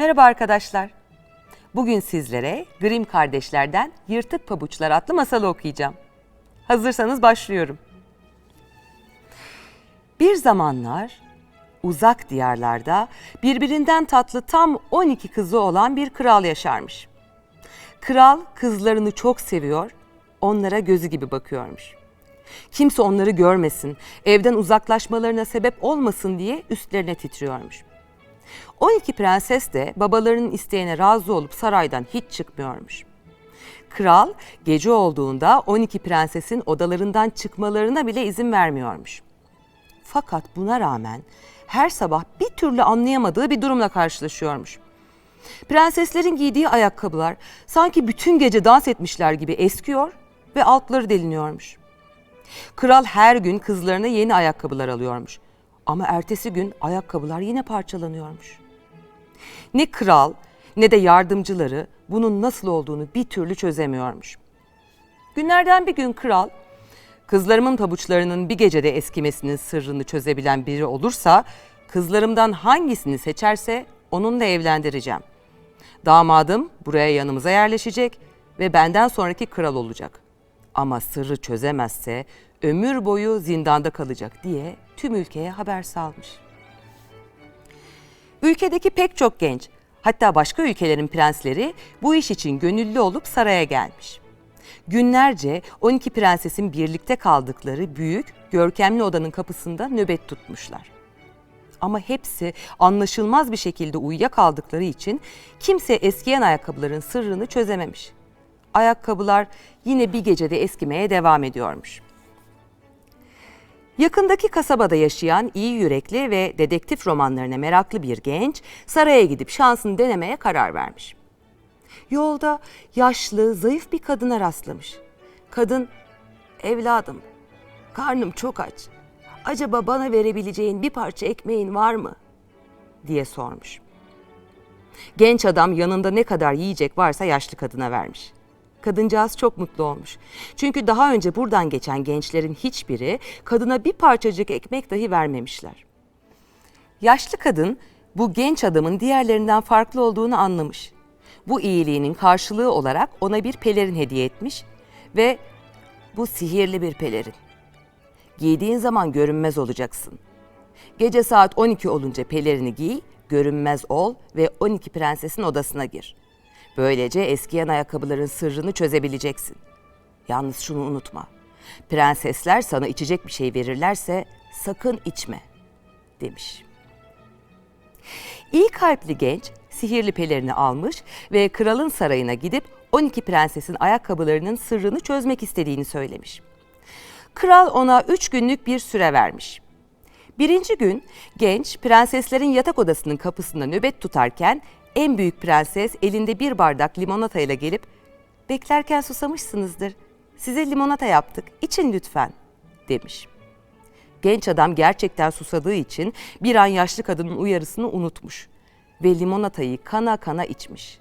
Merhaba arkadaşlar. Bugün sizlere Grimm kardeşlerden Yırtık Pabuçlar adlı masalı okuyacağım. Hazırsanız başlıyorum. Bir zamanlar uzak diyarlarda birbirinden tatlı tam 12 kızı olan bir kral yaşarmış. Kral kızlarını çok seviyor, onlara gözü gibi bakıyormuş. Kimse onları görmesin, evden uzaklaşmalarına sebep olmasın diye üstlerine titriyormuş. 12 prenses de babalarının isteğine razı olup saraydan hiç çıkmıyormuş. Kral gece olduğunda 12 prensesin odalarından çıkmalarına bile izin vermiyormuş. Fakat buna rağmen her sabah bir türlü anlayamadığı bir durumla karşılaşıyormuş. Prenseslerin giydiği ayakkabılar sanki bütün gece dans etmişler gibi eskiyor ve altları deliniyormuş. Kral her gün kızlarına yeni ayakkabılar alıyormuş. Ama ertesi gün ayakkabılar yine parçalanıyormuş. Ne kral ne de yardımcıları bunun nasıl olduğunu bir türlü çözemiyormuş. Günlerden bir gün kral, kızlarımın pabuçlarının bir gecede eskimesinin sırrını çözebilen biri olursa, kızlarımdan hangisini seçerse onunla evlendireceğim. Damadım buraya yanımıza yerleşecek ve benden sonraki kral olacak. Ama sırrı çözemezse ömür boyu zindanda kalacak diye tüm ülkeye haber salmış. Ülkedeki pek çok genç, hatta başka ülkelerin prensleri bu iş için gönüllü olup saraya gelmiş. Günlerce 12 prensesin birlikte kaldıkları büyük, görkemli odanın kapısında nöbet tutmuşlar. Ama hepsi anlaşılmaz bir şekilde uyuyakaldıkları için kimse eskiyen ayakkabıların sırrını çözememiş. Ayakkabılar yine bir gecede eskimeye devam ediyormuş. Yakındaki kasabada yaşayan iyi yürekli ve dedektif romanlarına meraklı bir genç saraya gidip şansını denemeye karar vermiş. Yolda yaşlı, zayıf bir kadına rastlamış. Kadın, evladım, karnım çok aç. Acaba bana verebileceğin bir parça ekmeğin var mı? diye sormuş. Genç adam yanında ne kadar yiyecek varsa yaşlı kadına vermiş. Kadıncağız çok mutlu olmuş. Çünkü daha önce buradan geçen gençlerin hiçbiri kadına bir parçacık ekmek dahi vermemişler. Yaşlı kadın bu genç adamın diğerlerinden farklı olduğunu anlamış. Bu iyiliğinin karşılığı olarak ona bir pelerin hediye etmiş ve bu sihirli bir pelerin. Giydiğin zaman görünmez olacaksın. Gece saat 12 olunca pelerini giy, görünmez ol ve 12 prensesin odasına gir. Böylece eskiyen ayakkabıların sırrını çözebileceksin. Yalnız şunu unutma. Prensesler sana içecek bir şey verirlerse sakın içme." demiş. İyi kalpli genç sihirli pelerini almış ve kralın sarayına gidip 12 prensesin ayakkabılarının sırrını çözmek istediğini söylemiş. Kral ona üç günlük bir süre vermiş. Birinci gün genç prenseslerin yatak odasının kapısında nöbet tutarken en büyük prenses elinde bir bardak limonatayla gelip beklerken susamışsınızdır. Size limonata yaptık. için lütfen." demiş. Genç adam gerçekten susadığı için bir an yaşlı kadının uyarısını unutmuş ve limonatayı kana kana içmiş.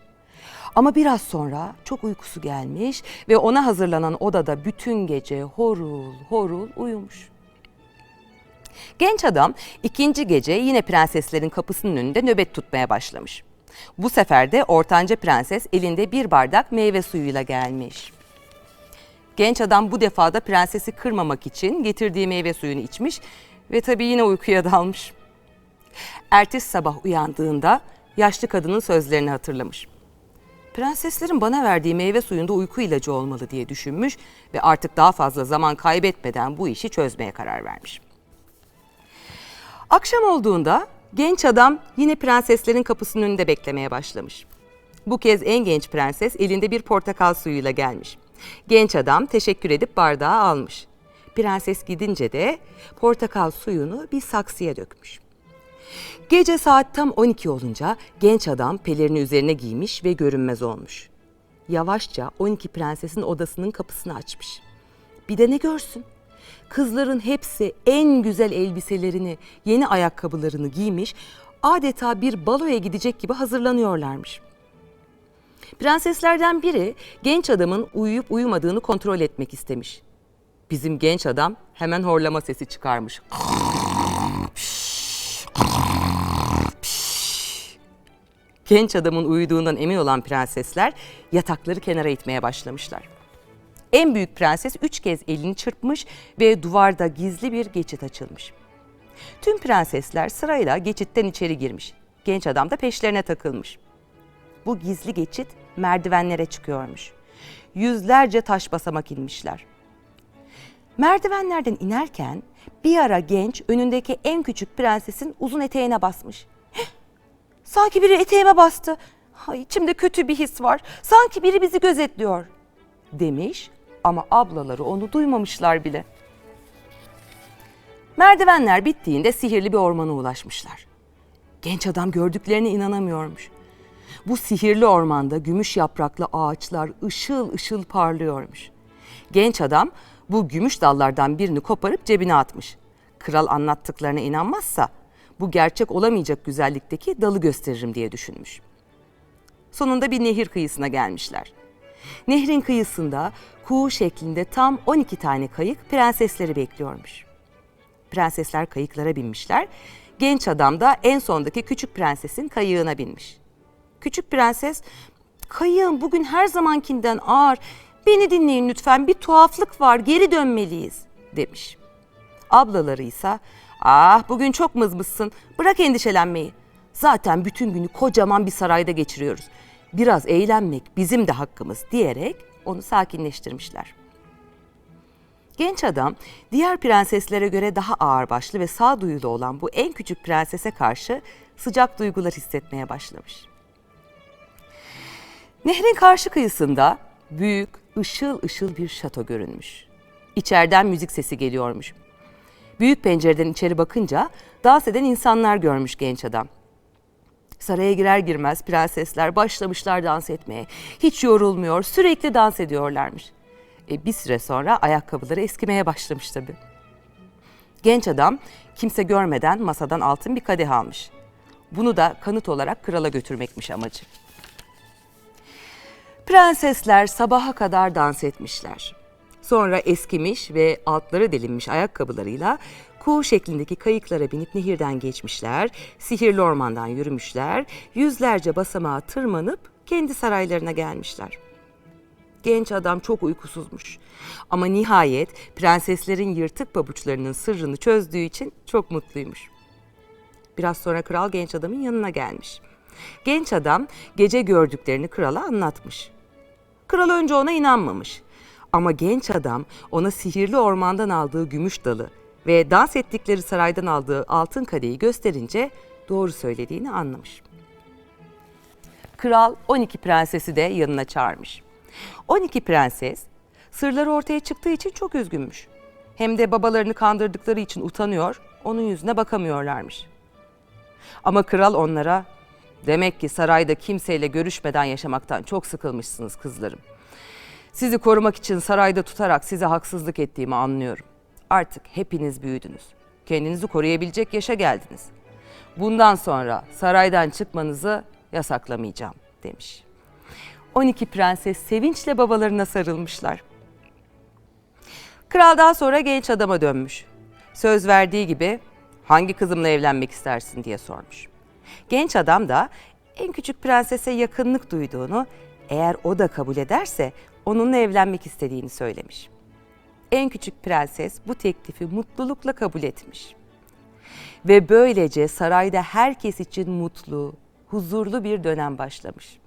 Ama biraz sonra çok uykusu gelmiş ve ona hazırlanan odada bütün gece horul horul uyumuş. Genç adam ikinci gece yine prenseslerin kapısının önünde nöbet tutmaya başlamış. Bu sefer de ortanca prenses elinde bir bardak meyve suyuyla gelmiş. Genç adam bu defa da prensesi kırmamak için getirdiği meyve suyunu içmiş ve tabii yine uykuya dalmış. Ertesi sabah uyandığında yaşlı kadının sözlerini hatırlamış. Prenseslerin bana verdiği meyve suyunda uyku ilacı olmalı diye düşünmüş ve artık daha fazla zaman kaybetmeden bu işi çözmeye karar vermiş. Akşam olduğunda genç adam yine prenseslerin kapısının önünde beklemeye başlamış. Bu kez en genç prenses elinde bir portakal suyuyla gelmiş. Genç adam teşekkür edip bardağı almış. Prenses gidince de portakal suyunu bir saksıya dökmüş. Gece saat tam 12 olunca genç adam pelerini üzerine giymiş ve görünmez olmuş. Yavaşça 12 prensesin odasının kapısını açmış. Bir de ne görsün? Kızların hepsi en güzel elbiselerini, yeni ayakkabılarını giymiş, adeta bir baloya gidecek gibi hazırlanıyorlarmış. Prenseslerden biri genç adamın uyuyup uyumadığını kontrol etmek istemiş. Bizim genç adam hemen horlama sesi çıkarmış. Genç adamın uyuduğundan emin olan prensesler yatakları kenara itmeye başlamışlar. En büyük prenses üç kez elini çırpmış ve duvarda gizli bir geçit açılmış. Tüm prensesler sırayla geçitten içeri girmiş. Genç adam da peşlerine takılmış. Bu gizli geçit merdivenlere çıkıyormuş. Yüzlerce taş basamak inmişler. Merdivenlerden inerken bir ara genç önündeki en küçük prensesin uzun eteğine basmış. "Heh, Sanki biri eteğime bastı. Ay, içimde kötü bir his var. Sanki biri bizi gözetliyor. Demiş ama ablaları onu duymamışlar bile. Merdivenler bittiğinde sihirli bir ormana ulaşmışlar. Genç adam gördüklerine inanamıyormuş. Bu sihirli ormanda gümüş yapraklı ağaçlar ışıl ışıl parlıyormuş. Genç adam bu gümüş dallardan birini koparıp cebine atmış. Kral anlattıklarına inanmazsa bu gerçek olamayacak güzellikteki dalı gösteririm diye düşünmüş. Sonunda bir nehir kıyısına gelmişler. Nehrin kıyısında kuğu şeklinde tam 12 tane kayık prensesleri bekliyormuş. Prensesler kayıklara binmişler. Genç adam da en sondaki küçük prensesin kayığına binmiş. Küçük prenses, kayığım bugün her zamankinden ağır. Beni dinleyin lütfen bir tuhaflık var geri dönmeliyiz demiş. Ablaları ise ah bugün çok mızmızsın bırak endişelenmeyi. Zaten bütün günü kocaman bir sarayda geçiriyoruz. Biraz eğlenmek bizim de hakkımız diyerek onu sakinleştirmişler. Genç adam diğer prenseslere göre daha ağırbaşlı ve sağduyulu olan bu en küçük prensese karşı sıcak duygular hissetmeye başlamış. Nehrin karşı kıyısında büyük, ışıl ışıl bir şato görünmüş. İçeriden müzik sesi geliyormuş. Büyük pencereden içeri bakınca dans eden insanlar görmüş genç adam. Saraya girer girmez prensesler başlamışlar dans etmeye. Hiç yorulmuyor, sürekli dans ediyorlarmış. E, bir süre sonra ayakkabıları eskimeye başlamış tabii. Genç adam kimse görmeden masadan altın bir kadeh almış. Bunu da kanıt olarak krala götürmekmiş amacı. Prensesler sabaha kadar dans etmişler. Sonra eskimiş ve altları delinmiş ayakkabılarıyla kuğu şeklindeki kayıklara binip nehirden geçmişler, sihirli ormandan yürümüşler, yüzlerce basamağa tırmanıp kendi saraylarına gelmişler. Genç adam çok uykusuzmuş. Ama nihayet prenseslerin yırtık pabuçlarının sırrını çözdüğü için çok mutluymuş. Biraz sonra kral genç adamın yanına gelmiş. Genç adam gece gördüklerini krala anlatmış. Kral önce ona inanmamış. Ama genç adam ona sihirli ormandan aldığı gümüş dalı ve dans ettikleri saraydan aldığı altın kadeyi gösterince doğru söylediğini anlamış. Kral 12 prensesi de yanına çağırmış. 12 prenses sırları ortaya çıktığı için çok üzgünmüş. Hem de babalarını kandırdıkları için utanıyor, onun yüzüne bakamıyorlarmış. Ama kral onlara demek ki sarayda kimseyle görüşmeden yaşamaktan çok sıkılmışsınız kızlarım. Sizi korumak için sarayda tutarak size haksızlık ettiğimi anlıyorum. Artık hepiniz büyüdünüz. Kendinizi koruyabilecek yaşa geldiniz. Bundan sonra saraydan çıkmanızı yasaklamayacağım demiş. 12 prenses sevinçle babalarına sarılmışlar. Kral daha sonra genç adama dönmüş. Söz verdiği gibi hangi kızımla evlenmek istersin diye sormuş. Genç adam da en küçük prensese yakınlık duyduğunu, eğer o da kabul ederse onunla evlenmek istediğini söylemiş. En küçük prenses bu teklifi mutlulukla kabul etmiş. Ve böylece sarayda herkes için mutlu, huzurlu bir dönem başlamış.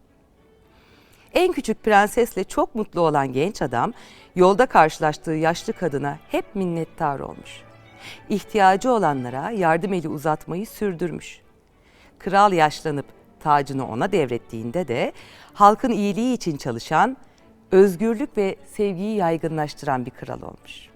En küçük prensesle çok mutlu olan genç adam yolda karşılaştığı yaşlı kadına hep minnettar olmuş. İhtiyacı olanlara yardım eli uzatmayı sürdürmüş. Kral yaşlanıp tacını ona devrettiğinde de halkın iyiliği için çalışan, özgürlük ve sevgiyi yaygınlaştıran bir kral olmuş.